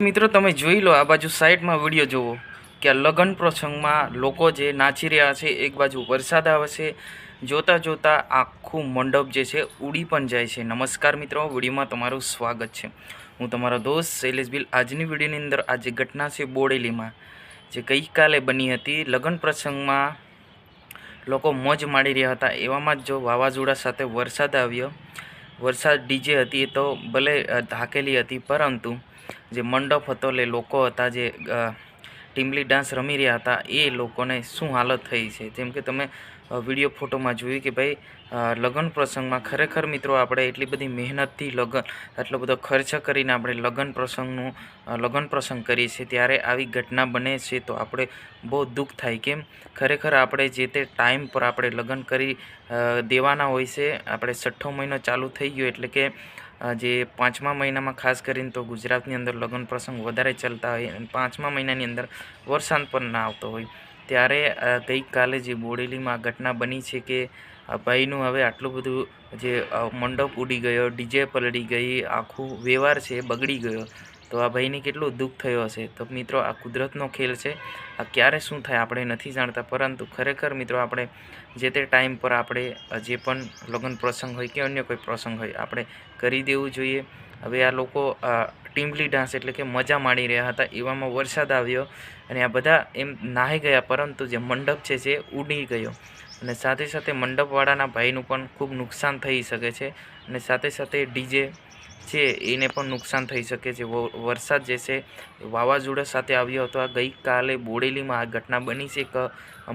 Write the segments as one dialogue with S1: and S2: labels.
S1: મિત્રો, તમે જોઈ લો, આ બાજુ સાઈડમાં વીડિયો જુઓ કે આ લગ્ન પ્રસંગમાં લોકો જે નાચી રહ્યા છે, એક બાજુ વરસાદ આવે છે, જોતા જોતા આખું મંડપ જે છે, ઉડી પણ જાય છે. નમસ્કાર મિત્રો, વિડીયોમાં તમારું સ્વાગત છે. હું તમારો દોસ્ત શૈલેષ બિલ આજની વિડીયોની અંદર આ જે ઘટના છે બોડેલીમાં, જે ગઈકાલે બની હતી, લગ્ન પ્રસંગમાં લોકો મોજ માણી રહ્યા હતા. એવામાં જ જો વાવાઝોડા સાથે વરસાદ આવ્યો વરસાદ ડીજે હતી એ તો ભલે ધાકેલી હતી, પરંતુ જે મંડપ હતો, એટલે લોકો હતા જે ટીમલી ડાન્સ રમી રહ્યા હતા એ લોકોને શું હાલત થઈ છે? જેમ કે તમે વીડિયો ફોટોમાં જોયું કે ભાઈ લગ્ન પ્રસંગમાં ખરેખર મિત્રો આપણે એટલી બધી મહેનતથી લગ્ન, આટલો બધો ખર્ચ કરીને આપણે લગ્ન પ્રસંગનું લગ્ન પ્રસંગ કરીએ છીએ, ત્યારે આવી ઘટના બને છે તો આપણે બહુ દુઃખ થાય. કેમ? ખરેખર આપણે જે તે ટાઈમ પર આપણે લગ્ન કરી દેવાના હોય છે, આપણે છઠ્ઠો મહિનો ચાલુ થઈ ગયો એટલે કે જે પાંચમા મહિનામાં ખાસ કરીને તો ગુજરાતની અંદર લગ્ન પ્રસંગ વધારે ચાલતા હોય અને પાંચમા મહિનાની અંદર વરસાદ પણ ના આવતો હોય. ત્યારે ગઈકાલે જે બોડેલીમાં ઘટના બની છે કે ભાઈનું હવે આટલું બધું જે મંડપ ઉડી ગયો, ડીજે પલળી ગઈ, આખું વ્યવહાર છે બગડી ગયો. તો આ ભાઈને કેટલું દુઃખ થયો હશે? તો મિત્રો, આ કુદરતનો ખેલ છે. આ ક્યારે શું થાય આપણે નથી જાણતા, પરંતુ ખરેખર મિત્રો, આપણે જે તે ટાઈમ પર આપણે જે પણ લગ્ન પ્રસંગ હોય કે અન્ય કોઈ પ્રસંગ હોય, આપણે કરી દેવું જોઈએ. હવે આ લોકો ટીમલી ડાન્સ એટલે કે મજા માણી રહ્યા હતા. એવામાં વરસાદ આવ્યો અને આ બધા એમ નાહી ગયા, પરંતુ જે મંડપ છે, જે ઉડી ગયો. અને સાથે સાથે મંડપવાળાના ભાઈનું પણ ખૂબ નુકસાન થઈ શકે છે. અને સાથે સાથે ડીજે છે, એને પણ નુકસાન થઈ શકે છે. વરસાદ જે છે, વાવાઝોડા સાથે આવ્યો હતો. આ ગઈકાલે બોડેલીમાં આ ઘટના બની છે. કે,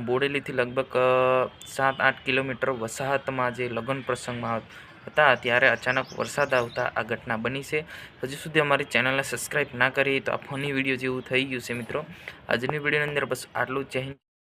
S1: બોડેલીથી લગભગ સાત આઠ કિલોમીટર વસાહતમાં જે લગ્ન પ્રસંગમાં હતા ત્યારે અચાનક વરસાદ આવતા આ ઘટના બની છે. હજુ સુધી અમારી ચેનલને સબસ્ક્રાઈબ ના કરી તો આ ફની વીડિયો જેવું થઈ ગયું છે, મિત્રો. આજની વિડીયોની અંદર બસ આટલું. જ જય હિન્દ.